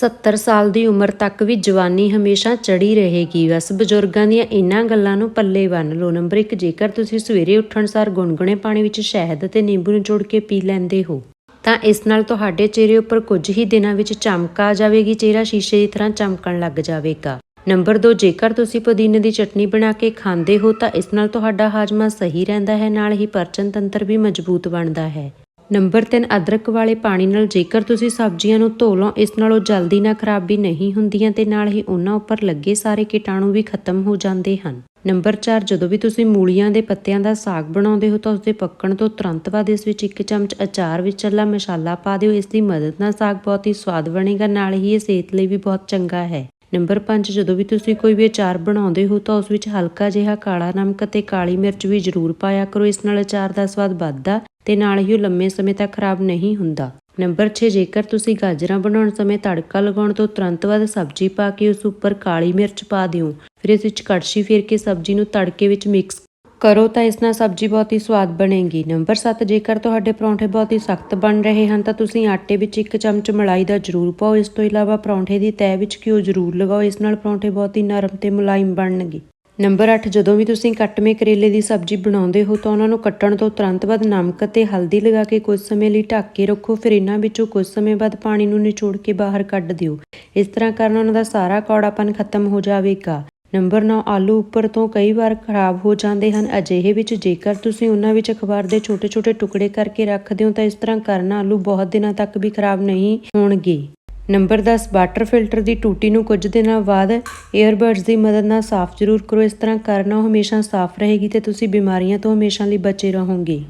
70 ਸਾਲ ਦੀ ਉਮਰ ਤੱਕ ਵੀ ਜਵਾਨੀ ਹਮੇਸ਼ਾ ਚੜੀ ਰਹੇਗੀ। ਬਸ ਬਜ਼ੁਰਗਾਂ ਦੀਆਂ ਇਹਨਾਂ ਗੱਲਾਂ ਨੂੰ ਪੱਲੇ ਬੰਨ ਲਓ। ਨੰਬਰ 1 ਜੇਕਰ ਤੁਸੀਂ ਸਵੇਰੇ ਉੱਠਣ ਸਾਰ ਗੁਨਗੁਨੇ ਪਾਣੀ ਵਿੱਚ ਸ਼ਹਿਦ ਅਤੇ ਨਿੰਬੂ ਨਿਚੋੜ ਕੇ ਪੀ ਲੈਂਦੇ ਹੋ, ਤਾਂ ਇਸ ਨਾਲ ਤੁਹਾਡੇ ਚਿਹਰੇ ਉੱਪਰ ਕੁਝ ਹੀ ਦਿਨਾਂ ਵਿੱਚ ਚਮਕ ਆ ਜਾਵੇਗੀ, ਚਿਹਰਾ ਸ਼ੀਸ਼ੇ ਦੀ ਤਰ੍ਹਾਂ ਚਮਕਣ ਲੱਗ ਜਾਵੇਗਾ। ਨੰਬਰ 2 ਜੇਕਰ ਤੁਸੀਂ ਪੁਦੀਨੇ ਦੀ ਚਟਨੀ ਬਣਾ ਕੇ ਖਾਂਦੇ ਹੋ, ਤਾਂ ਇਸ ਨਾਲ ਤੁਹਾਡਾ ਹਾਜ਼ਮਾ ਸਹੀ ਰਹਿੰਦਾ ਹੈ, ਨਾਲ ਹੀ ਪਾਚਨ ਤੰਤਰ ਵੀ ਮਜ਼ਬੂਤ ਬਣਦਾ ਹੈ। ਨੰਬਰ 3 ਅਦਰਕ ਵਾਲੇ ਪਾਣੀ ਨਾਲ ਜੇਕਰ ਤੁਸੀਂ ਸਬਜ਼ੀਆਂ ਨੂੰ ਧੋ ਲਓ, ਇਸ ਨਾਲ ਉਹ ਜਲਦੀ ਨਾ ਖਰਾਬ ਵੀ ਨਹੀਂ ਹੁੰਦੀਆਂ ਤੇ ਨਾਲ ਹੀ ਉਹਨਾਂ ਉੱਪਰ ਲੱਗੇ ਸਾਰੇ ਕੀਟਾਣੂ ਵੀ ਖਤਮ ਹੋ ਜਾਂਦੇ ਹਨ। ਨੰਬਰ 4 ਜਦੋਂ ਵੀ ਤੁਸੀਂ ਮੂਲੀਆਂ ਦੇ ਪੱਤਿਆਂ ਦਾ ਸਾਗ ਬਣਾਉਂਦੇ ਹੋ ਤਾਂ ਉਸਦੇ ਪੱਕਣ ਤੋਂ ਤੁਰੰਤ ਬਾਅਦ ਇਸ ਵਿੱਚ ਇੱਕ ਚਮਚ ਅਚਾਰ ਵਿਚਲਾ ਮਸਾਲਾ ਪਾ ਦਿਓ, ਇਸ ਦੀ ਮਦਦ ਨਾਲ ਸਾਗ ਬਹੁਤ ਹੀ ਸਵਾਦ ਬਣੇਗਾ, ਨਾਲ ਹੀ ਇਹ ਸਿਹਤ ਲਈ ਵੀ ਬਹੁਤ ਚੰਗਾ ਹੈ। ਨੰਬਰ 5 ਜਦੋਂ ਵੀ ਤੁਸੀਂ ਕੋਈ ਵੀ ਅਚਾਰ ਬਣਾਉਂਦੇ ਹੋ ਤਾਂ ਉਸ ਵਿੱਚ ਹਲਕਾ ਜਿਹਾ ਕਾਲਾ ਨਮਕ ਅਤੇ ਕਾਲੀ ਮਿਰਚ ਵੀ ਜ਼ਰੂਰ ਪਾਇਆ ਕਰੋ। ਇਸ ਨਾਲ ਅਚਾਰ ਦਾ ਸਵਾਦ ਵੱਧਦਾ ਤੇ ਨਾਲ ਹੀ ਉਹ ਲੰਮੇ ਸਮੇਂ ਤੱਕ ਖਰਾਬ ਨਹੀਂ ਹੁੰਦਾ। ਨੰਬਰ 6 ਜੇਕਰ ਤੁਸੀਂ ਗਾਜਰਾਂ ਬਣਾਉਣ ਸਮੇਂ ਤੜਕਾ ਲਗਾਉਣ ਤੋਂ ਤੁਰੰਤ ਬਾਅਦ ਸਬਜ਼ੀ ਪਾ ਕੇ ਉਸ ਉੱਪਰ ਕਾਲੀ ਮਿਰਚ ਪਾ ਦਿਓ, ਫਿਰ ਇਸ ਵਿੱਚ ਕੜਛੀ ਫੇਰ ਕੇ ਸਬਜ਼ੀ ਨੂੰ ਤੜਕੇ ਵਿੱਚ ਮਿਕਸ ਕਰੋ ਤਾਂ ਇਸ ਨਾਲ ਸਬਜ਼ੀ ਬਹੁਤ ਹੀ ਸਵਾਦ ਬਣੇਗੀ। ਨੰਬਰ 7 ਜੇਕਰ ਤੁਹਾਡੇ ਪਰੌਂਠੇ ਬਹੁਤ ਹੀ ਸਖਤ ਬਣ ਰਹੇ ਹਨ, ਤਾਂ ਤੁਸੀਂ ਆਟੇ ਵਿੱਚ ਇੱਕ ਚਮਚ ਮਲਾਈ ਦਾ ਜ਼ਰੂਰ ਪਾਓ। ਇਸ ਤੋਂ ਇਲਾਵਾ ਪਰੌਂਠੇ ਦੀ ਤਹਿ ਵਿੱਚ ਘਿਓ ਜ਼ਰੂਰ ਲਗਾਓ। ਇਸ ਨਾਲ ਪਰੌਂਠੇ ਬਹੁਤ ਹੀ ਨਰਮ ਤੇ ਮੁਲਾਇਮ ਬਣਨਗੇ। ਨੰਬਰ 8 ਜਦੋਂ ਵੀ ਤੁਸੀਂ ਕੱਟਵੇਂ ਕਰੇਲੇ ਦੀ ਸਬਜ਼ੀ ਬਣਾਉਂਦੇ ਹੋ, ਤਾਂ ਉਹਨਾਂ ਨੂੰ ਕੱਟਣ ਤੋਂ ਤੁਰੰਤ ਬਾਅਦ ਨਮਕ ਅਤੇ ਹਲਦੀ ਲਗਾ ਕੇ ਕੁਝ ਸਮੇਂ ਲਈ ਢੱਕ ਕੇ ਰੱਖੋ। ਫਿਰ ਇਹਨਾਂ ਵਿੱਚੋਂ ਕੁਝ ਸਮੇਂ ਬਾਅਦ ਪਾਣੀ ਨੂੰ ਨਿਚੋੜ ਕੇ ਬਾਹਰ ਕੱਢ ਦਿਓ। ਇਸ ਤਰ੍ਹਾਂ ਕਰਨ ਉਹਨਾਂ ਦਾ ਸਾਰਾ ਕੌੜਾਪਨ ਖਤਮ ਹੋ ਜਾਵੇਗਾ। ਨੰਬਰ 9 ਆਲੂ ਉੱਪਰ ਤੋਂ ਕਈ ਵਾਰ ਖਰਾਬ ਹੋ ਜਾਂਦੇ ਹਨ। ਅਜਿਹੇ ਵਿੱਚ ਜੇਕਰ ਤੁਸੀਂ ਉਹਨਾਂ ਵਿੱਚ ਅਖਬਾਰ ਦੇ ਛੋਟੇ-ਛੋਟੇ ਟੁਕੜੇ ਕਰਕੇ ਰੱਖਦੇ ਹੋ ਤਾਂ ਇਸ ਤਰ੍ਹਾਂ ਕਰਨ ਆਲੂ ਬਹੁਤ ਦਿਨਾਂ ਤੱਕ ਵੀ ਖਰਾਬ ਨਹੀਂ ਹੋਣਗੇ। ਨੰਬਰ 10 ਵਾਟਰ ਫਿਲਟਰ ਦੀ ਟੂਟੀ ਨੂੰ ਕੁਝ ਦਿਨਾਂ ਬਾਅਦ ਏਅਰਬਡਸ ਦੀ ਮਦਦ ਨਾਲ ਸਾਫ਼ ਜ਼ਰੂਰ ਕਰੋ। ਇਸ ਤਰ੍ਹਾਂ ਕਰਨਾ ਉਹ ਹਮੇਸ਼ਾ ਸਾਫ਼ ਰਹੇਗੀ ਤੇ ਤੁਸੀਂ ਬਿਮਾਰੀਆਂ ਤੋਂ ਹਮੇਸ਼ਾ ਲਈ ਬਚੇ ਰਹੋਗੇ।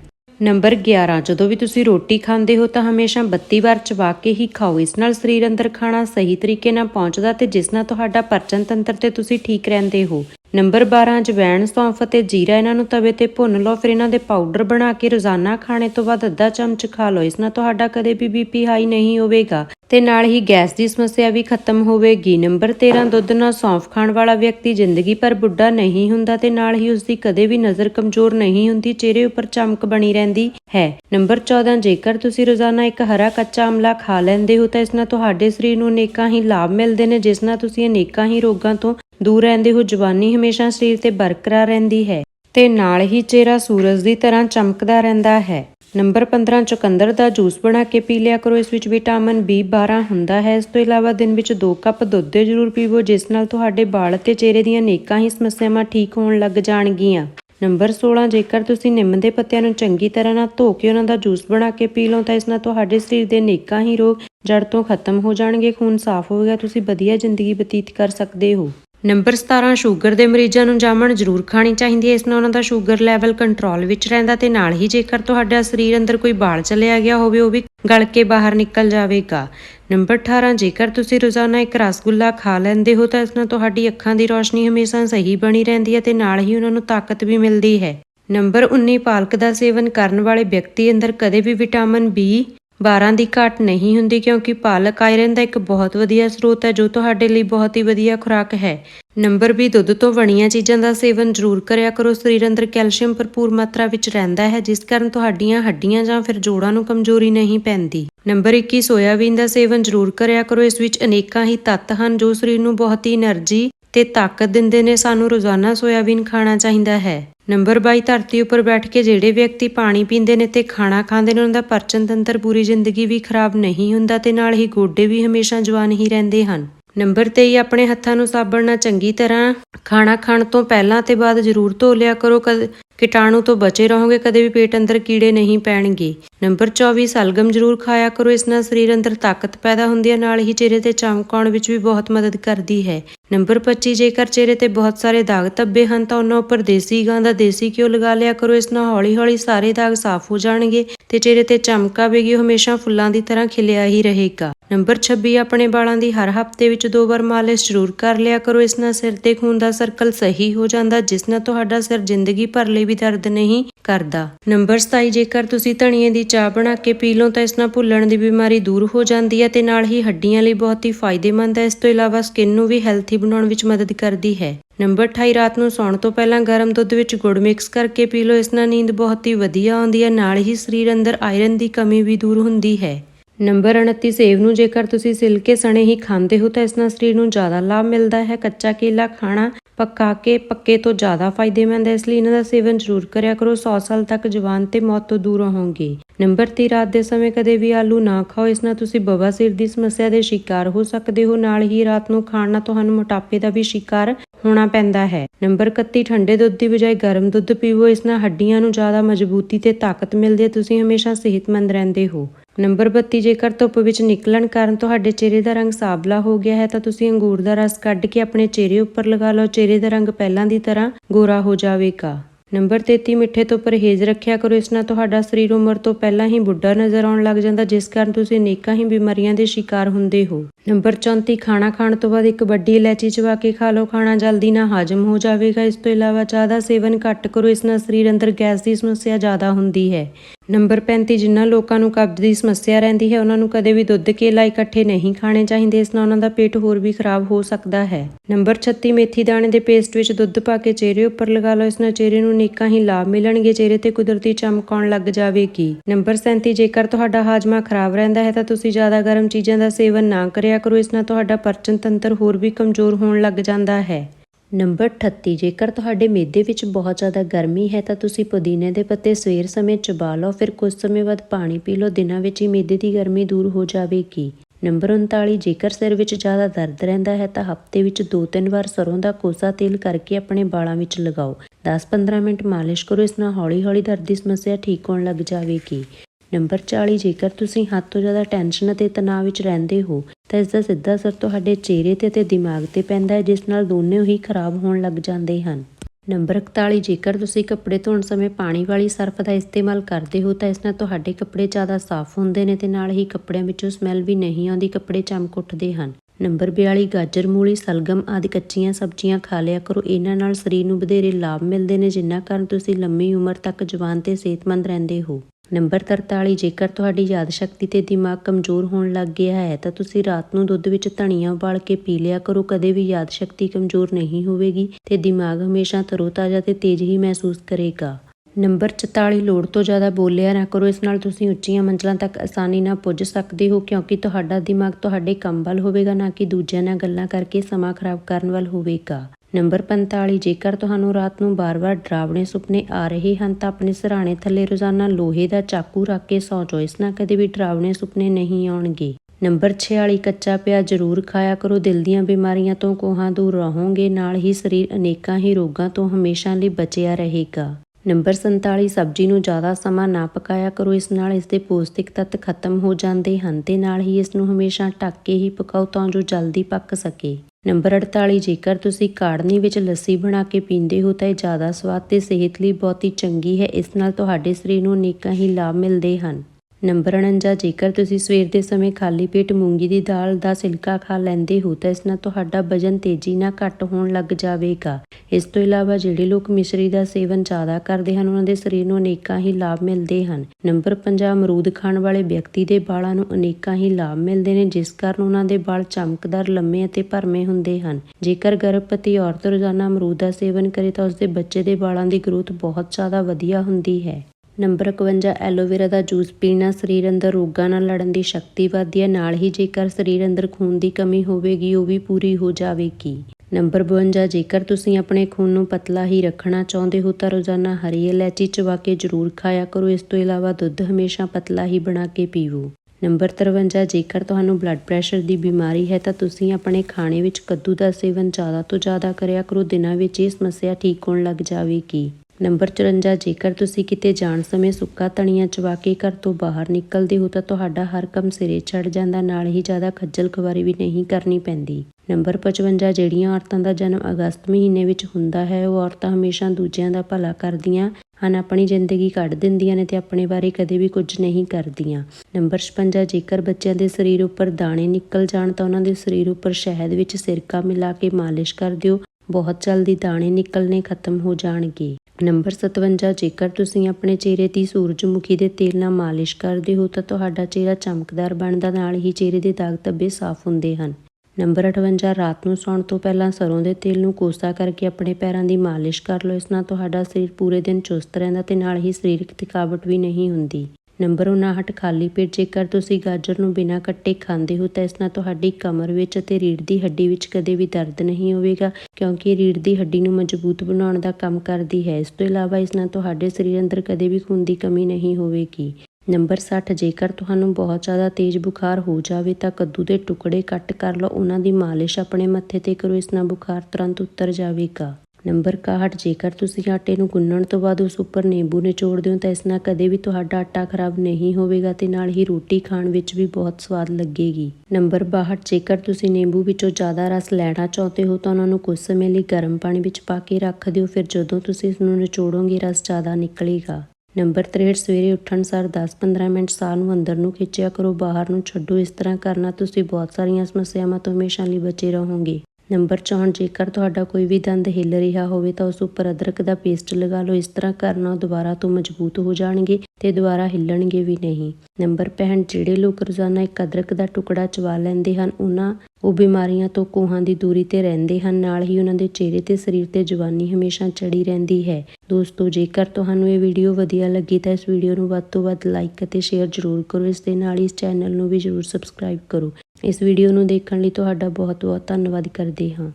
ਨੰਬਰ 11 ਜਦੋਂ ਵੀ ਤੁਸੀਂ ਰੋਟੀ ਖਾਂਦੇ ਹੋ ਤਾਂ ਹਮੇਸ਼ਾ 32 ਵਾਰ ਚਬਾ ਕੇ ਹੀ ਖਾਓ। ਇਸ ਨਾਲ ਸਰੀਰ ਅੰਦਰ ਖਾਣਾ ਸਹੀ ਤਰੀਕੇ ਨਾਲ ਪਹੁੰਚਦਾ ਤੇ ਜਿਸ ਨਾਲ ਤੁਹਾਡਾ ਪਾਚਨ ਤੰਤਰ ਤੇ ਤੁਸੀਂ ਠੀਕ ਰਹਿੰਦੇ ਹੋ। ਨੰਬਰ 12 ਜਵੈਣ, ਸੌਂਫ ਅਤੇ ਜੀਰਾ, ਇਹਨਾਂ ਨੂੰ ਤਵੇ ਤੇ ਭੁੰਨ ਲਓ, ਫਿਰ ਇਹਨਾਂ ਦੇ ਪਾਊਡਰ ਬਣਾ ਕੇ ਰੋਜ਼ਾਨਾ ਖਾਣੇ ਤੋਂ ਬਾਅਦ ਅੱਧਾ ਚਮਚ ਖਾ ਲਓ। ਇਸ ਨਾਲ ਤੁਹਾਡਾ ਕਦੇ ਵੀ ਬੀਪੀ ਹਾਈ ਨਹੀਂ ਹੋਵੇਗਾ। ਤੇ ਨਾਲ ਹੀ ਗੈਸ ਦੀ ਸਮੱਸਿਆ ਵੀ ਖਤਮ ਹੋਵੇਗੀ। ਨੰਬਰ 13 ਦੁੱਧ ਨਾਲ ਸੌਂਫ ਖਾਣ ਵਾਲਾ ਵਿਅਕਤੀ ਜ਼ਿੰਦਗੀ ਭਰ ਬੁੱਢਾ ਨਹੀਂ ਹੁੰਦਾ ਤੇ ਨਾਲ ਹੀ ਉਸ ਦੀ ਕਦੇ ਵੀ ਨਜ਼ਰ ਕਮਜ਼ੋਰ ਨਹੀਂ ਹੁੰਦੀ, ਚਿਹਰੇ ਉੱਪਰ ਚਮਕ ਬਣੀ ਰਹਿੰਦੀ ਹੈ। ਨੰਬਰ 14 ਜੇਕਰ ਤੁਸੀਂ ਰੋਜ਼ਾਨਾ ਇੱਕ ਹਰਾ ਕੱਚਾ ਆਮਲਾ ਖਾ ਲੈਂਦੇ ਹੋ ਤਾਂ ਇਸ ਨਾਲ ਤੁਹਾਡੇ ਸਰੀਰ ਨੂੰ ਅਨੇਕਾਂ ਹੀ ਲਾਭ ਮਿਲਦੇ ਨੇ, ਜਿਸ ਨਾਲ ਤੁਸੀਂ ਅਨੇਕਾਂ ਹੀ ਰੋਗਾਂ ਤੋਂ ਦੂਰ ਰਹਿੰਦੇ ਹੋ, ਜਵਾਨੀ ਹਮੇਸ਼ਾ ਸਰੀਰ ਤੇ ਬਰਕਰਾਰ ਰਹਿੰਦੀ ਹੈ ਤੇ ਨਾਲ ਹੀ ਚਿਹਰਾ ਸੂਰਜ ਦੀ ਤਰ੍ਹਾਂ ਚਮਕਦਾ ਰਹਿੰਦਾ ਹੈ। ਨੰਬਰ 15 ਚੁਕੰਦਰ ਦਾ ਜੂਸ ਬਣਾ ਕੇ ਪੀ ਲਿਆ ਕਰੋ। ਇਸ ਵਿੱਚ ਵਿਟਾਮਿਨ B12 ਹੁੰਦਾ ਹੈ। ਇਸ ਤੋਂ ਇਲਾਵਾ ਦਿਨ ਵਿੱਚ 2 ਕੱਪ ਦੁੱਧ ਦੇ ਜ਼ਰੂਰ ਪੀਵੋ, ਜਿਸ ਨਾਲ ਤੁਹਾਡੇ ਵਾਲ ਤੇ ਚਿਹਰੇ ਦੀਆਂ ਅਨੇਕਾਂ ਹੀ ਸਮੱਸਿਆਵਾਂ ਠੀਕ ਹੋਣ ਲੱਗ ਜਾਣਗੀਆਂ। ਨੰਬਰ 16 ਜੇਕਰ ਤੁਸੀਂ ਨਿੰਮ ਦੇ ਪੱਤਿਆਂ ਨੂੰ ਚੰਗੀ ਤਰ੍ਹਾਂ ਨਾਲ ਧੋ ਕੇ ਉਹਨਾਂ ਦਾ ਜੂਸ ਬਣਾ ਕੇ ਪੀ ਲਓ, ਤਾਂ ਇਸ ਨਾਲ ਤੁਹਾਡੇ ਸਰੀਰ ਦੇ ਅਨੇਕਾਂ ਹੀ ਰੋਗ ਜੜ ਤੋਂ ਖਤਮ ਹੋ ਜਾਣਗੇ, ਖੂਨ ਸਾਫ਼ ਹੋਵੇਗਾ, ਤੁਸੀਂ ਵਧੀਆ ਜ਼ਿੰਦਗੀ ਬਤੀਤ ਕਰ ਸਕਦੇ ਹੋ। ਨੰਬਰ 17 ਸ਼ੂਗਰ ਦੇ ਮਰੀਜ਼ਾਂ ਨੂੰ ਜਾਮਣ ਜ਼ਰੂਰ ਖਾਣੀ ਚਾਹੀਦੀ ਹੈ। ਇਸ ਨਾਲ ਉਹਨਾਂ ਦਾ ਸ਼ੂਗਰ ਲੈਵਲ ਕੰਟਰੋਲ ਵਿੱਚ ਰਹਿੰਦਾ ਤੇ ਨਾਲ ਹੀ ਜੇਕਰ ਤੁਹਾਡਾ ਸਰੀਰ ਅੰਦਰ ਕੋਈ ਬਾਲ ਚਲਿਆ ਗਿਆ ਹੋਵੇ, ਉਹ ਵੀ ਗਲ ਕੇ ਬਾਹਰ ਨਿਕਲ ਜਾਵੇਗਾ। ਨੰਬਰ 18 ਜੇਕਰ ਤੁਸੀਂ ਰੋਜ਼ਾਨਾ ਇੱਕ ਰਸਗੁੱਲਾ ਖਾ ਲੈਂਦੇ ਹੋ, ਤਾਂ ਇਸ ਨਾਲ ਤੁਹਾਡੀ ਅੱਖਾਂ ਦੀ ਰੋਸ਼ਨੀ ਹਮੇਸ਼ਾ ਸਹੀ ਬਣੀ ਰਹਿੰਦੀ ਹੈ ਤੇ ਨਾਲ ਹੀ ਉਹਨਾਂ ਨੂੰ ਤਾਕਤ ਵੀ ਮਿਲਦੀ ਹੈ। ਨੰਬਰ 19 ਪਾਲਕ ਦਾ ਸੇਵਨ ਕਰਨ ਵਾਲੇ ਵਿਅਕਤੀ ਅੰਦਰ ਕਦੇ ਵੀ ਵਿਟਾਮਿਨ ਬੀ 12 ਦੀ ਘਾਟ ਨਹੀਂ ਹੁੰਦੀ ਕਿਉਂਕਿ ਪਾਲਕ ਆਇਰਨ ਦਾ ਇੱਕ ਬਹੁਤ ਵਧੀਆ ਸਰੋਤ ਹੈ, ਜੋ ਤੁਹਾਡੇ ਲਈ ਬਹੁਤ ਹੀ ਵਧੀਆ ਖੁਰਾਕ ਹੈ। ਨੰਬਰ ਵੀ ਦੁੱਧ ਤੋਂ ਬਣੀਆਂ ਚੀਜ਼ਾਂ ਦਾ ਸੇਵਨ ਜ਼ਰੂਰ ਕਰਿਆ ਕਰੋ। ਸਰੀਰ ਅੰਦਰ ਕੈਲਸ਼ੀਅਮ ਭਰਪੂਰ ਮਾਤਰਾ ਵਿੱਚ ਰਹਿੰਦਾ ਹੈ, ਜਿਸ ਕਾਰਨ ਤੁਹਾਡੀਆਂ ਹੱਡੀਆਂ ਜਾਂ ਫਿਰ ਜੋੜਾਂ ਨੂੰ ਕਮਜ਼ੋਰੀ ਨਹੀਂ ਪੈਂਦੀ। ਨੰਬਰ 21 ਸੋਇਆਬੀਨ ਦਾ ਸੇਵਨ ਜ਼ਰੂਰ ਕਰਿਆ ਕਰੋ। ਇਸ ਵਿੱਚ ਅਨੇਕਾਂ ਹੀ ਤੱਤ ਹਨ, ਜੋ ਸਰੀਰ ਨੂੰ ਬਹੁਤ ਹੀ એનર્ਜੀ ਤੇ ਤਾਕਤ ਦਿੰਦੇ ਨੇ। ਸਾਨੂੰ ਰੋਜ਼ਾਨਾ ਸੋਇਆਬੀਨ ਖਾਣਾ ਚਾਹੀਦਾ ਹੈ। ਨੰਬਰ 22 ਧਰਤੀ ਉੱਪਰ ਬੈਠ ਕੇ ਜਿਹੜੇ ਵਿਅਕਤੀ ਪਾਣੀ ਪੀਂਦੇ ਨੇ ਤੇ ਖਾਣਾ ਖਾਂਦੇ ਨੇ, ਉਹਨਾਂ ਦਾ ਪਾਚਨ ਤੰਤਰ ਪੂਰੀ ਜ਼ਿੰਦਗੀ ਵੀ ਖਰਾਬ ਨਹੀਂ ਹੁੰਦਾ ਤੇ ਨਾਲ ਹੀ ਗੋਡੇ ਵੀ ਹਮੇਸ਼ਾ ਜਵਾਨ ਹੀ ਰਹਿੰਦੇ ਹਨ। ਨੰਬਰ 23 ਆਪਣੇ ਹੱਥਾਂ ਨੂੰ ਸਾਬਣ ਨਾਲ ਚੰਗੀ ਤਰ੍ਹਾਂ ਖਾਣਾ ਖਾਣ ਤੋਂ ਪਹਿਲਾਂ ਤੇ ਬਾਅਦ ਜ਼ਰੂਰ ਧੋ ਲਿਆ ਕਰੋ, ਕਦ ਕੀਟਾਣੂ ਤੋਂ ਬਚੇ ਰਹੋਗੇ, ਕਦੇ ਵੀ ਪੇਟ ਅੰਦਰ ਕੀੜੇ ਨਹੀਂ ਪੈਣਗੇ। ਨੰਬਰ 24 ਸਲਗਮ ਜ਼ਰੂਰ ਖਾਇਆ ਕਰੋ, ਇਸ ਨਾਲ ਸਰੀਰ ਅੰਦਰ ਤਾਕਤ ਪੈਦਾ ਹੁੰਦੀ ਹੈ, ਨਾਲ ਹੀ ਚਿਹਰੇ ਤੇ ਚਮਕ ਆਉਣ ਵਿੱਚ ਵੀ ਬਹੁਤ ਮਦਦ ਕਰਦੀ ਹੈ। ਨੰਬਰ 25 ਜੇਕਰ ਚਿਹਰੇ ਤੇ ਬਹੁਤ ਸਾਰੇ ਦਾਗ ਧੱਬੇ ਹਨ, ਤਾਂ ਉਹਨਾਂ ਉੱਪਰ ਦੇਸੀ ਗਾਂ ਦਾ ਦੇਸੀ ਘਿਓ ਲਗਾ ਲਿਆ ਕਰੋ, ਇਸ ਨਾਲ ਹੌਲੀ-ਹੌਲੀ ਸਾਰੇ ਦਾਗ ਸਾਫ਼ ਹੋ ਜਾਣਗੇ ਤੇ ਚਿਹਰੇ ਤੇ ਚਮਕ ਆਵੇਗੀ ਉਹ ਹਮੇਸ਼ਾ ਫੁੱਲਾਂ ਦੀ ਤਰ੍ਹਾਂ ਖਿਲਿਆ ਹੀ ਰਹੇਗਾ। ਨੰਬਰ 26 ਆਪਣੇ ਵਾਲਾਂ ਦੀ ਹਰ ਹਫ਼ਤੇ ਵਿੱਚ ਦੋ ਵਾਰ ਮਾਲਿਸ਼ ਜ਼ਰੂਰ ਕਰ ਲਿਆ ਕਰੋ, ਇਸ ਨਾਲ ਸਿਰ ਤੇ ਖੂਨ ਦਾ ਸਰਕਲ ਸਹੀ ਹੋ ਜਾਂਦਾ, ਜਿਸ ਨਾਲ ਤੁਹਾਡਾ ਸਿਰ ਜ਼ਿੰਦਗੀ ਭਰ ਲਈ ਵੀ ਦਰਦ ਨਹੀਂ ਕਰਦਾ। ਨੰਬਰ 27 ਜੇਕਰ ਤੁਸੀਂ ਧਣੀਏ ਦੀ ਚਾਹ ਬਣਾ ਕੇ ਪੀ ਲਓ ਤਾਂ ਇਸ ਨਾਲ ਭੁੱਲਣ ਦੀ ਬਿਮਾਰੀ ਦੂਰ ਹੋ ਜਾਂਦੀ ਹੈ ਤੇ ਨਾਲ ਹੀ ਹੱਡੀਆਂ ਲਈ ਬਹੁਤ ਹੀ ਫਾਇਦੇਮੰਦ ਹੈ। ਇਸ ਤੋਂ ਇਲਾਵਾ ਸਕਿਨ ਨੂੰ ਵੀ ਹੈਲਥੀ ਬਣਾਉਣ ਵਿੱਚ ਮਦਦ ਕਰਦੀ ਹੈ। ਨੰਬਰ 28 ਰਾਤ ਨੂੰ ਸੌਣ ਤੋਂ ਪਹਿਲਾਂ ਗਰਮ ਦੁੱਧ ਵਿੱਚ ਗੁੜ ਮਿਕਸ ਕਰਕੇ ਪੀ ਲਓ। ਇਸ ਨਾਲ ਨੀਂਦ ਬਹੁਤ ਹੀ ਵਧੀਆ ਆਉਂਦੀ ਹੈ। ਨਾਲ ਹੀ ਸਰੀਰ ਅੰਦਰ ਆਇਰਨ ਦੀ ਕਮੀ ਵੀ ਦੂਰ ਹੁੰਦੀ ਹੈ। ਨੰਬਰ 29 ਸੇਬ ਨੂੰ ਜੇਕਰ ਤੁਸੀਂ ਸਿਲਕੇ ਸਣੇ ਹੀ ਖਾਂਦੇ ਹੋ ਤਾਂ ਇਸ ਨਾਲ ਸਰੀਰ ਨੂੰ ਜ਼ਿਆਦਾ ਲਾਭ ਮਿਲਦਾ ਹੈ। ਕੱਚਾ ਕੇਲਾ ਖਾਣਾ ਪਕਾ ਕੇ ਪੱਕੇ ਤੋਂ ਜ਼ਿਆਦਾ ਫਾਇਦੇਮੰਦ ਹੈ। ਇਸ ਲਈ ਇਹਨਾਂ ਦਾ ਸੇਵਨ ਜ਼ਰੂਰ ਕਰਿਆ ਕਰੋ। 100 ਸਾਲ ਤੱਕ ਜਵਾਨ ਤੇ ਮੌਤ ਤੋਂ ਦੂਰ ਰਹੋਗੇ। ਨੰਬਰ 30 ਰਾਤ ਦੇ ਸਮੇਂ ਕਦੇ ਵੀ ਆਲੂ ਨਾ ਖਾਓ। ਇਸ ਨਾਲ ਤੁਸੀਂ ਬਵਾਸੀਰ ਦੀ ਸਮੱਸਿਆ ਦੇ ਸ਼ਿਕਾਰ ਹੋ ਸਕਦੇ ਹੋ। ਨਾਲ ਹੀ ਰਾਤ ਨੂੰ ਖਾਣ ਨਾਲ ਤੁਹਾਨੂੰ ਮੋਟਾਪੇ ਦਾ ਵੀ ਸ਼ਿਕਾਰ ਹੋਣਾ ਪੈਂਦਾ ਹੈ। ਨੰਬਰ 31 ਠੰਡੇ ਦੁੱਧ ਦੀ ਬਜਾਏ ਗਰਮ ਦੁੱਧ ਪੀਵੋ। ਇਸ ਨਾਲ ਹੱਡੀਆਂ ਨੂੰ ਜ਼ਿਆਦਾ ਮਜ਼ਬੂਤੀ ਤੇ ਤਾਕਤ ਮਿਲਦੀ ਹੈ। ਤੁਸੀਂ ਹਮੇਸ਼ਾ ਸਿਹਤਮੰਦ ਰਹਿੰਦੇ ਹੋ। ਨੰਬਰ 32 ਜੇਕਰ ਧੁੱਪ ਵਿੱਚ ਨਿਕਲਣ ਕਾਰਨ ਤੁਹਾਡੇ ਚਿਹਰੇ ਦਾ ਰੰਗ ਸਾਬਲਾ ਹੋ ਗਿਆ ਹੈ, ਤਾਂ ਤੁਸੀਂ ਅੰਗੂਰ ਦਾ ਰਸ ਕੱਢ ਕੇ ਆਪਣੇ ਚਿਹਰੇ ਉੱਪਰ ਲਗਾ ਲਓ। ਚਿਹਰੇ ਦਾ ਰੰਗ ਪਹਿਲਾਂ ਦੀ ਤਰ੍ਹਾਂ ਗੋਰਾ ਹੋ ਜਾਵੇਗਾ। ਨੰਬਰ 33 ਮਿੱਠੇ ਤੋਂ ਪਰਹੇਜ਼ ਰੱਖਿਆ ਕਰੋ। ਇਸ ਨਾਲ ਤੁਹਾਡਾ ਸਰੀਰ ਉਮਰ ਤੋਂ ਪਹਿਲਾਂ ਹੀ ਬੁੱਢਾ ਨਜ਼ਰ ਆਉਣ ਲੱਗ ਜਾਂਦਾ, ਜਿਸ ਕਾਰਨ ਤੁਸੀਂ ਅਨੇਕਾਂ ਹੀ ਬਿਮਾਰੀਆਂ ਦੇ ਸ਼ਿਕਾਰ ਹੁੰਦੇ ਹੋ। ਨੰਬਰ 34 ਖਾਣਾ ਖਾਣ ਤੋਂ ਬਾਅਦ ਇੱਕ ਵੱਡੀ ਇਲਾਇਚੀ ਚਬਾ ਕੇ ਖਾ ਲਓ। ਖਾਣਾ ਜਲਦੀ ਨਾ ਹਾਜ਼ਮ ਹੋ ਜਾਵੇਗਾ। ਇਸ ਤੋਂ ਇਲਾਵਾ ਚਾਹ ਦਾ ਸੇਵਨ ਘੱਟ ਕਰੋ। ਇਸ ਨਾਲ ਸਰੀਰ ਅੰਦਰ ਗੈਸ ਦੀ ਸਮੱਸਿਆ ਜ਼ਿਆਦਾ ਹੁੰਦੀ ਹੈ। ਨੰਬਰ 35 ਜਿਨ੍ਹਾਂ ਲੋਕਾਂ ਨੂੰ ਕਬਜ਼ ਦੀ ਸਮੱਸਿਆ ਰਹਿੰਦੀ ਹੈ, ਉਹਨਾਂ ਨੂੰ ਕਦੇ ਵੀ ਦੁੱਧ ਕੇਲਾ ਇਕੱਠੇ ਨਹੀਂ ਖਾਣੇ ਚਾਹੀਦੇ, ਇਸ ਨਾਲ ਉਹਨਾਂ ਦਾ ਪੇਟ ਹੋਰ ਵੀ ਖਰਾਬ ਹੋ ਸਕਦਾ ਹੈ। ਨੰਬਰ 36 ਮੇਥੀ ਦਾਣੇ ਦੇ ਪੇਸਟ ਵਿੱਚ ਦੁੱਧ ਪਾ ਕੇ ਚਿਹਰੇ ਉੱਪਰ ਲਗਾ ਲਓ, ਇਸ ਨਾਲ ਚਿਹਰੇ ਨੂੰ ਨੇਕਾਂ ਹੀ ਲਾਭ ਮਿਲਣਗੇ ਚਿਹਰੇ ਤੇ ਕੁਦਰਤੀ ਚਮਕ ਆਉਣ ਲੱਗ ਜਾਵੇਗੀ। ਨੰਬਰ 37 ਜੇਕਰ ਤੁਹਾਡਾ ਹਾਜਮਾ ਖਰਾਬ ਰਹਿੰਦਾ ਹੈ, ਤਾਂ ਤੁਸੀਂ ਜ਼ਿਆਦਾ ਗਰਮ ਚੀਜ਼ਾਂ ਦਾ ਸੇਵਨ ਨਾ ਕਰਿਆ ਕਰੋ, ਇਸ ਨਾਲ ਤੁਹਾਡਾ ਪਰਚਨ ਤੰਤਰ ਹੋਰ ਵੀ ਕਮਜ਼ੋਰ ਹੋਣ ਲੱਗ ਜਾਂਦਾ ਹੈ। ਨੰਬਰ 38 ਜੇਕਰ ਤੁਹਾਡੇ ਮਿਹਦੇ ਵਿੱਚ ਬਹੁਤ ਜ਼ਿਆਦਾ ਗਰਮੀ ਹੈ, ਤਾਂ ਤੁਸੀਂ ਪੁਦੀਨੇ ਦੇ ਪੱਤੇ ਸਵੇਰ ਸਮੇਂ ਚਬਾ ਲਓ। ਫਿਰ ਕੁਝ ਸਮੇਂ ਬਾਅਦ ਪਾਣੀ ਪੀ ਲਓ। ਦਿਨਾਂ ਵਿੱਚ ਹੀ ਮਿਹਦੇ ਦੀ ਗਰਮੀ ਦੂਰ ਹੋ ਜਾਵੇਗੀ। ਨੰਬਰ 39 ਜੇਕਰ ਸਿਰ ਵਿੱਚ ਜ਼ਿਆਦਾ ਦਰਦ ਰਹਿੰਦਾ ਹੈ, ਤਾਂ ਹਫ਼ਤੇ ਵਿੱਚ 2-3 ਵਾਰ ਸਰੋਂ ਦਾ ਕੋਸਾ ਤੇਲ ਕਰਕੇ ਆਪਣੇ ਬਾਲਾਂ ਵਿੱਚ ਲਗਾਓ। 10-15 ਮਿੰਟ ਮਾਲਿਸ਼ ਕਰੋ। ਇਸ ਨਾਲ ਹੌਲੀ-ਹੌਲੀ ਦਰਦ ਦੀ ਸਮੱਸਿਆ ਠੀਕ ਹੋਣ ਲੱਗ ਜਾਵੇਗੀ। ਨੰਬਰ 40 ਜੇਕਰ ਤੁਸੀਂ ਹੱਦ ਤੋਂ ਜ਼ਿਆਦਾ ਟੈਨਸ਼ਨ ਅਤੇ ਤਣਾਅ ਵਿੱਚ ਰਹਿੰਦੇ ਹੋ, ਤਾਂ ਇਸ ਦਾ ਸਿੱਧਾ ਅਸਰ ਤੁਹਾਡੇ ਚਿਹਰੇ ਤੇ ਅਤੇ ਦਿਮਾਗ ਤੇ ਪੈਂਦਾ ਹੈ, ਜਿਸ ਨਾਲ ਦੋਨੋਂ ਹੀ ਖਰਾਬ ਹੋਣ ਲੱਗ ਜਾਂਦੇ ਹਨ। ਨੰਬਰ 41 ਜੇਕਰ ਤੁਸੀਂ ਕੱਪੜੇ ਧੋਣ ਸਮੇਂ ਪਾਣੀ ਵਾਲੀ ਸਰਫ ਦਾ ਇਸਤੇਮਾਲ ਕਰਦੇ ਹੋ, ਤਾਂ ਇਸ ਨਾਲ ਤੁਹਾਡੇ ਕੱਪੜੇ ਜ਼ਿਆਦਾ ਸਾਫ਼ ਹੁੰਦੇ ਨੇ ਤੇ ਨਾਲ ਹੀ ਕੱਪੜਿਆਂ ਵਿੱਚੋਂ ਸਮੈਲ ਵੀ ਨਹੀਂ ਆਉਂਦੀ, ਕੱਪੜੇ ਚਮਕ ਉੱਠਦੇ ਹਨ। ਨੰਬਰ 42 ਗਾਜਰ, ਮੂਲੀ, ਸਲਗਮ ਆਦਿ ਕੱਚੀਆਂ ਸਬਜ਼ੀਆਂ ਖਾ ਲਿਆ ਕਰੋ, ਇਹਨਾਂ ਨਾਲ ਸਰੀਰ ਨੂੰ ਵਧੇਰੇ ਲਾਭ ਮਿਲਦੇ ਨੇ, ਜਿੰਨਾ ਕਾਰਨ ਤੁਸੀਂ ਲੰਮੀ ਉਮਰ ਤੱਕ ਜਵਾਨ ਤੇ ਸਿਹਤਮੰਦ ਰਹਿੰਦੇ ਹੋ। ਨੰਬਰ 43 ਜੇਕਰ ਤੁਹਾਡੀ ਯਾਦ ਸ਼ਕਤੀ ਤੇ ਦਿਮਾਗ ਕਮਜ਼ੋਰ ਹੋਣ ਲੱਗ ਗਿਆ ਹੈ, ਤਾਂ ਤੁਸੀਂ ਰਾਤ ਨੂੰ ਦੁੱਧ ਵਿੱਚ ਧਨੀਆ ਉਬਾਲ ਕੇ ਪੀ ਲਿਆ ਕਰੋ। ਕਦੇ ਵੀ ਯਾਦ ਸ਼ਕਤੀ ਕਮਜ਼ੋਰ ਨਹੀਂ ਹੋਵੇਗੀ ਤੇ ਦਿਮਾਗ ਹਮੇਸ਼ਾ ਤਰੋਤਾਜ਼ਾ ਤੇ ਤੇਜ਼ ਹੀ ਮਹਿਸੂਸ ਕਰੇਗਾ। ਨੰਬਰ 44 ਲੋੜ ਤੋਂ ਜ਼ਿਆਦਾ ਬੋਲਿਆ ਨਾ ਕਰੋ। ਇਸ ਨਾਲ ਤੁਸੀਂ ਉੱਚੀਆਂ ਮੰਜ਼ਲਾਂ ਤੱਕ ਆਸਾਨੀ ਨਾਲ ਪੁੱਜ ਸਕਦੇ ਹੋ, ਕਿਉਂਕਿ ਤੁਹਾਡਾ ਦਿਮਾਗ ਤੁਹਾਡੇ ਕੰਮ ਵੱਲ ਹੋਵੇਗਾ, ਨਾ ਕਿ ਦੂਜਿਆਂ ਨਾਲ ਗੱਲਾਂ ਕਰਕੇ ਸਮਾਂ ਖਰਾਬ ਕਰਨ ਵੱਲ ਹੋਵੇਗਾ। ਨੰਬਰ 45 ਜੇਕਰ ਤੁਹਾਨੂੰ ਰਾਤ ਨੂੰ ਬਾਰ-ਬਾਰ ਡਰਾਵਣੇ ਸੁਪਨੇ ਆ ਰਹੇ ਹਨ, ਤਾਂ ਆਪਣੇ ਸਿਰਹਾਣੇ ਥੱਲੇ ਰੋਜ਼ਾਨਾ ਲੋਹੇ ਦਾ ਚਾਕੂ ਰੱਖ ਕੇ ਸੌਂ ਜਾਓ। ਇਸ ਨਾਲ ਕਦੇ ਵੀ ਡਰਾਵਣੇ ਸੁਪਨੇ ਨਹੀਂ ਆਉਣਗੇ। ਨੰਬਰ 46 ਕੱਚਾ ਪਿਆ ਜ਼ਰੂਰ ਖਾਇਆ ਕਰੋ। ਦਿਲ ਦੀਆਂ ਬਿਮਾਰੀਆਂ ਤੋਂ ਕੋਹਾਂ ਦੂਰ ਰਹੋਗੇ। ਨਾਲ ਹੀ ਸਰੀਰ ਅਨੇਕਾਂ ਹੀ ਰੋਗਾਂ ਤੋਂ ਹਮੇਸ਼ਾ ਲਈ ਬਚਿਆ ਰਹੇਗਾ। ਨੰਬਰ 47 ਸਬਜ਼ੀ ਨੂੰ ਜ਼ਿਆਦਾ ਸਮਾਂ ਨਾ ਪਕਾਇਆ ਕਰੋ। ਇਸ ਨਾਲ ਇਸ ਦੇ ਪੌਸ਼ਟਿਕ ਤੱਤ ਖਤਮ ਹੋ ਜਾਂਦੇ ਹਨ ਤੇ ਨਾਲ ਹੀ ਇਸ ਨੂੰ ਹਮੇਸ਼ਾ ਢੱਕ ਕੇ ਹੀ ਪਕਾਓ ਤਾਂ ਜੋ ਜਲਦੀ ਪੱਕ ਸਕੇ। ਨੰਬਰ 48 ਜੇਕਰ ਤੁਸੀਂ ਕਾੜਨੀ ਵਿੱਚ ਲੱਸੀ ਬਣਾ ਕੇ ਪੀਂਦੇ ਹੋ ਤਾਂ ਇਹ ਜ਼ਿਆਦਾ ਸਵਾਦ ਤੇ ਸਿਹਤ ਲਈ ਬਹੁਤ ਹੀ ਚੰਗੀ ਹੈ। ਇਸ ਨਾਲ ਤੁਹਾਡੇ ਸਰੀਰ ਨੂੰ ਅਨੇਕਾਂ ਹੀ ਲਾਭ ਮਿਲਦੇ ਹਨ। ਨੰਬਰ 49 ਜੇਕਰ ਤੁਸੀਂ ਸਵੇਰ ਦੇ ਸਮੇਂ ਖਾਲੀ ਪੇਟ ਮੂੰਗੀ ਦੀ ਦਾਲ ਦਾ ਸਿਲਕਾ ਖਾ ਲੈਂਦੇ ਹੋ, ਤਾਂ ਇਸ ਨਾਲ ਤੁਹਾਡਾ ਵਜਨ ਤੇਜ਼ੀ ਨਾਲ ਘਟ ਹੋਣ ਲੱਗ ਜਾਵੇਗਾ। ਇਸ ਤੋਂ ਇਲਾਵਾ ਜਿਹੜੇ ਲੋਕ ਮਿਸ਼ਰੀ ਦਾ ਸੇਵਨ ਜ਼ਿਆਦਾ ਕਰਦੇ ਹਨ, ਉਹਨਾਂ ਦੇ ਸਰੀਰ ਨੂੰ ਅਨੇਕਾਂ ਹੀ ਲਾਭ ਮਿਲਦੇ ਹਨ। ਨੰਬਰ 50 ਅਮਰੂਦ ਖਾਣ ਵਾਲੇ ਵਿਅਕਤੀ ਦੇ ਬਾਲਾਂ ਨੂੰ ਅਨੇਕਾਂ ਹੀ ਲਾਭ ਮਿਲਦੇ ਨੇ, ਜਿਸ ਕਾਰਨ ਉਹਨਾਂ ਦੇ ਬਾਲ ਚਮਕਦਾਰ, ਲੰਮੇ ਅਤੇ ਭਰਮੇ ਹੁੰਦੇ ਹਨ। ਜੇਕਰ ਗਰਭਵਤੀ ਔਰਤ ਰੋਜ਼ਾਨਾ ਅਮਰੂਦ ਦਾ ਸੇਵਨ ਕਰੇ, ਤਾਂ ਉਸਦੇ ਬੱਚੇ ਦੇ ਬਾਲਾਂ ਦੀ ਗਰੋਥ ਬਹੁਤ ਜ਼ਿਆਦਾ ਵਧੀਆ ਹੁੰਦੀ ਹੈ। ਨੰਬਰ 51 ਐਲੋਵੇਰਾ ਦਾ ਜੂਸ ਪੀਣਾ ਸਰੀਰ ਅੰਦਰ ਰੋਗਾਂ ਨਾਲ ਲੜਨ ਦੀ ਸ਼ਕਤੀ ਵਧਦੀ ਹੈ। ਨਾਲ ਹੀ ਜੇਕਰ ਸਰੀਰ ਅੰਦਰ ਖੂਨ ਦੀ ਕਮੀ ਹੋਵੇਗੀ, ਉਹ ਵੀ ਪੂਰੀ ਹੋ ਜਾਵੇਗੀ। ਨੰਬਰ 52 ਜੇਕਰ ਤੁਸੀਂ ਆਪਣੇ ਖੂਨ ਨੂੰ ਪਤਲਾ ਹੀ ਰੱਖਣਾ ਚਾਹੁੰਦੇ ਹੋ, ਤਾਂ ਰੋਜ਼ਾਨਾ ਹਰੀ ਇਲਾਇਚੀ ਚਵਾ ਕੇ ਜ਼ਰੂਰ ਖਾਇਆ ਕਰੋ। ਇਸ ਤੋਂ ਇਲਾਵਾ ਦੁੱਧ ਹਮੇਸ਼ਾ ਪਤਲਾ ਹੀ ਬਣਾ ਕੇ ਪੀਵੋ। ਨੰਬਰ 53 ਜੇਕਰ ਤੁਹਾਨੂੰ ਬਲੱਡ ਪ੍ਰੈਸ਼ਰ ਦੀ ਬਿਮਾਰੀ ਹੈ, ਤਾਂ ਤੁਸੀਂ ਆਪਣੇ ਖਾਣੇ ਵਿੱਚ ਕੱਦੂ ਦਾ ਸੇਵਨ ਜ਼ਿਆਦਾ ਤੋਂ ਜ਼ਿਆਦਾ ਕਰਿਆ ਕਰੋ। ਦਿਨਾਂ ਵਿੱਚ ਇਹ ਸਮੱਸਿਆ ਠੀਕ ਹੋਣ ਲੱਗ ਜਾਵੇਗੀ। ਨੰਬਰ 54 ਜੇਕਰ ਤੁਸੀਂ ਕਿਤੇ ਜਾਣ ਸਮੇਂ ਸੁੱਕਾ ਧਨੀਆ ਚਵਾ ਕੇ ਘਰ ਤੋਂ ਬਾਹਰ ਨਿਕਲਦੇ ਹੋ ਤਾਂ ਤੁਹਾਡਾ ਹਰ ਕੰਮ ਸਿਰੇ ਚੜ ਜਾਂਦਾ, ਨਾਲ ਹੀ ਜ਼ਿਆਦਾ ਖੱਜਲ ਖਵਾਰੀ ਵੀ ਨਹੀਂ ਕਰਨੀ ਪੈਂਦੀ। ਨੰਬਰ 55 ਜਿਹੜੀਆਂ ਔਰਤਾਂ ਦਾ ਜਨਮ ਅਗਸਤ ਮਹੀਨੇ ਵਿੱਚ ਹੁੰਦਾ ਹੈ, ਉਹ ਔਰਤਾਂ ਹਮੇਸ਼ਾ ਦੂਜਿਆਂ ਦਾ ਭਲਾ ਕਰਦੀਆਂ ਹਨ, ਆਪਣੀ ਜ਼ਿੰਦਗੀ ਕੱਢ ਦਿੰਦੀਆਂ ਨੇ ਤੇ ਆਪਣੇ ਬਾਰੇ ਕਦੇ ਵੀ ਕੁਝ ਨਹੀਂ ਕਰਦੀਆਂ। ਨੰਬਰ 56 ਜੇਕਰ ਬੱਚਿਆਂ ਦੇ ਸਰੀਰ ਉੱਪਰ ਦਾਣੇ ਨਿਕਲ ਜਾਣ ਤਾਂ ਉਹਨਾਂ ਦੇ ਸਰੀਰ ਉੱਪਰ ਸ਼ਹਿਦ ਵਿੱਚ ਸਿਰਕਾ ਮਿਲਾ ਕੇ ਮਾਲਿਸ਼ ਕਰ ਦਿਓ, ਬਹੁਤ ਜਲਦੀ ਦਾਣੇ ਨਿਕਲਨੇ ਖਤਮ ਹੋ ਜਾਣਗੇ। ਨੰਬਰ 57 ਜੇਕਰ ਤੁਸੀਂ ਆਪਣੇ ਚਿਹਰੇ ਦੀ ਸੂਰਜਮੁਖੀ ਦੇ ਤੇਲ ਨਾਲ ਮਾਲਿਸ਼ ਕਰਦੇ ਹੋ, ਤਾਂ ਤੁਹਾਡਾ ਚਿਹਰਾ ਚਮਕਦਾਰ ਬਣਦਾ ਨਾਲ ਹੀ ਚਿਹਰੇ ਦੇ ਦਾਗ ਧੱਬੇ ਸਾਫ਼ ਹੁੰਦੇ ਹਨ। ਨੰਬਰ 58 ਰਾਤ ਨੂੰ ਸੌਣ ਤੋਂ ਪਹਿਲਾਂ ਸਰੋਂ ਦੇ ਤੇਲ ਨੂੰ ਕੋਸਾ ਕਰਕੇ ਆਪਣੇ ਪੈਰਾਂ ਦੀ ਮਾਲਿਸ਼ ਕਰ ਲਓ। ਇਸ ਨਾਲ ਤੁਹਾਡਾ ਸਰੀਰ ਪੂਰੇ ਦਿਨ ਚੁਸਤ ਰਹਿੰਦਾ ਤੇ ਨਾਲ ਹੀ ਸਰੀਰਕ ਥਕਾਵਟ ਵੀ ਨਹੀਂ ਹੁੰਦੀ। ਨੰਬਰ 59 ਖਾਲੀ ਪੇਟ, ਜੇਕਰ ਤੁਸੀਂ ਗਾਜਰ ਨੂੰ ਬਿਨਾਂ ਕੱਟੇ ਖਾਂਦੇ ਹੋ, ਤਾਂ ਇਸ ਨਾਲ ਤੁਹਾਡੀ ਕਮਰ ਵਿੱਚ ਅਤੇ ਰੀੜ੍ਹ ਦੀ ਹੱਡੀ ਵਿੱਚ ਕਦੇ ਵੀ ਦਰਦ ਨਹੀਂ ਹੋਵੇਗਾ, ਕਿਉਂਕਿ ਰੀੜ੍ਹ ਦੀ ਹੱਡੀ ਨੂੰ ਮਜ਼ਬੂਤ ਬਣਾਉਣ ਦਾ ਕੰਮ ਕਰਦੀ ਹੈ। ਇਸ ਤੋਂ ਇਲਾਵਾ ਇਸ ਨਾਲ ਤੁਹਾਡੇ ਸਰੀਰ ਅੰਦਰ ਕਦੇ ਵੀ ਖੂਨ ਦੀ ਕਮੀ ਨਹੀਂ ਹੋਵੇਗੀ। ਨੰਬਰ 60 ਜੇਕਰ ਤੁਹਾਨੂੰ ਬਹੁਤ ਜ਼ਿਆਦਾ ਤੇਜ਼ ਬੁਖਾਰ ਹੋ ਜਾਵੇ, ਤਾਂ ਕੱਦੂ ਦੇ ਟੁਕੜੇ ਕੱਟ ਕਰ ਲਓ। ਉਹਨਾਂ ਦੀ ਮਾਲਿਸ਼ ਆਪਣੇ ਮੱਥੇ ਤੇ ਕਰੋ, ਇਸ ਨਾਲ ਬੁਖਾਰ ਤੁਰੰਤ ਉਤਰ ਜਾਵੇਗਾ। ਨੰਬਰ 61 ਜੇਕਰ ਤੁਸੀਂ ਆਟੇ ਨੂੰ ਗੁੰਨਣ ਤੋਂ ਬਾਅਦ ਉਸ ਉੱਪਰ ਨਿੰਬੂ ਨਿਚੋੜ ਦਿਓ ਤਾਂ ਇਸ ਨਾਲ ਕਦੇ ਵੀ ਤੁਹਾਡਾ ਆਟਾ ਖਰਾਬ ਨਹੀਂ ਹੋਵੇਗਾ ਤੇ ਨਾਲ ਹੀ ਰੋਟੀ ਖਾਣ ਵਿੱਚ ਵੀ ਬਹੁਤ ਸਵਾਦ ਲੱਗੇਗੀ। ਨੰਬਰ 62 ਜੇਕਰ ਤੁਸੀਂ ਨਿੰਬੂ ਵਿੱਚੋਂ ਜ਼ਿਆਦਾ ਰਸ ਲੈਣਾ ਚਾਹੁੰਦੇ ਹੋ, ਤਾਂ ਉਹਨਾਂ ਨੂੰ ਕੁਝ ਸਮੇਂ ਲਈ ਗਰਮ ਪਾਣੀ ਵਿੱਚ ਪਾ ਕੇ ਰੱਖ ਦਿਓ, ਫਿਰ ਜਦੋਂ ਤੁਸੀਂ ਇਸ ਨੂੰ ਨਿਚੋੜੋਗੇ, ਰਸ ਜ਼ਿਆਦਾ ਨਿਕਲੇਗਾ। ਨੰਬਰ 63 ਸਵੇਰੇ ਉੱਠਣ ਸਾਰ 10-15 ਮਿੰਟ ਸਾਹ ਨੂੰ ਅੰਦਰ ਨੂੰ ਖਿੱਚਿਆ ਕਰੋ, ਬਾਹਰ ਨੂੰ ਛੱਡੋ, ਇਸ ਤਰ੍ਹਾਂ ਕਰਨਾ ਤੁਸੀਂ ਬਹੁਤ ਸਾਰੀਆਂ ਸਮੱਸਿਆਵਾਂ ਤੋਂ ਹਮੇਸ਼ਾ ਲਈ ਬਚੇ ਰਹੋਗੇ। ਨੰਬਰ 64 ਜੇਕਰ ਤੁਹਾਡਾ ਕੋਈ ਵੀ ਦੰਦ ਹਿੱਲ ਰਿਹਾ ਹੋਵੇ ਤਾਂ ਉਸ ਉੱਪਰ ਅਦਰਕ ਦਾ ਪੇਸਟ ਲਗਾ ਲਓ। ਇਸ ਤਰ੍ਹਾਂ ਕਰਨਾ ਨਾਲ ਦੁਬਾਰਾ ਤੋਂ ਮਜ਼ਬੂਤ ਹੋ ਜਾਣਗੇ ਤੇ ਦੁਬਾਰਾ ਹਿੱਲਣਗੇ ਵੀ ਨਹੀਂ। ਨੰਬਰ 65 ਜਿਹੜੇ ਲੋਕ ਰੋਜ਼ਾਨਾ ਇੱਕ ਅਦਰਕ ਦਾ ਟੁਕੜਾ ਚਵਾ ਲੈਂਦੇ ਹਨ, ਉਹਨਾਂ ਉਹ ਬਿਮਾਰੀਆਂ ਤੋਂ ਕੋਹਾਂ ਦੀ ਦੂਰੀ ਤੇ ਰਹਿੰਦੇ ਹਨ। ਨਾਲ ਹੀ ਉਹਨਾਂ ਦੇ ਚਿਹਰੇ ਤੇ ਸਰੀਰ ਤੇ ਜਵਾਨੀ ਹਮੇਸ਼ਾ ਚੜੀ ਰਹਿੰਦੀ ਹੈ। ਦੋਸਤੋ, ਜੇਕਰ ਤੁਹਾਨੂੰ ਇਹ ਵੀਡੀਓ ਵਧੀਆ ਲੱਗੀ ਤਾਂ ਇਸ ਵੀਡੀਓ ਨੂੰ ਵੱਧ ਤੋਂ ਵੱਧ ਲਾਈਕ ਅਤੇ ਸ਼ੇਅਰ ਜ਼ਰੂਰ ਕਰੋ। ਇਸ ਦੇ ਨਾਲ ਹੀ ਇਸ ਚੈਨਲ ਨੂੰ ਵੀ ਜ਼ਰੂਰ ਸਬਸਕ੍ਰਾਈਬ ਕਰੋ। ਇਸ ਵੀਡੀਓ ਨੂੰ ਦੇਖਣ ਲਈ ਤੁਹਾਡਾ ਬਹੁਤ ਬਹੁਤ ਧੰਨਵਾਦ ਕਰਦੇ ਹਾਂ।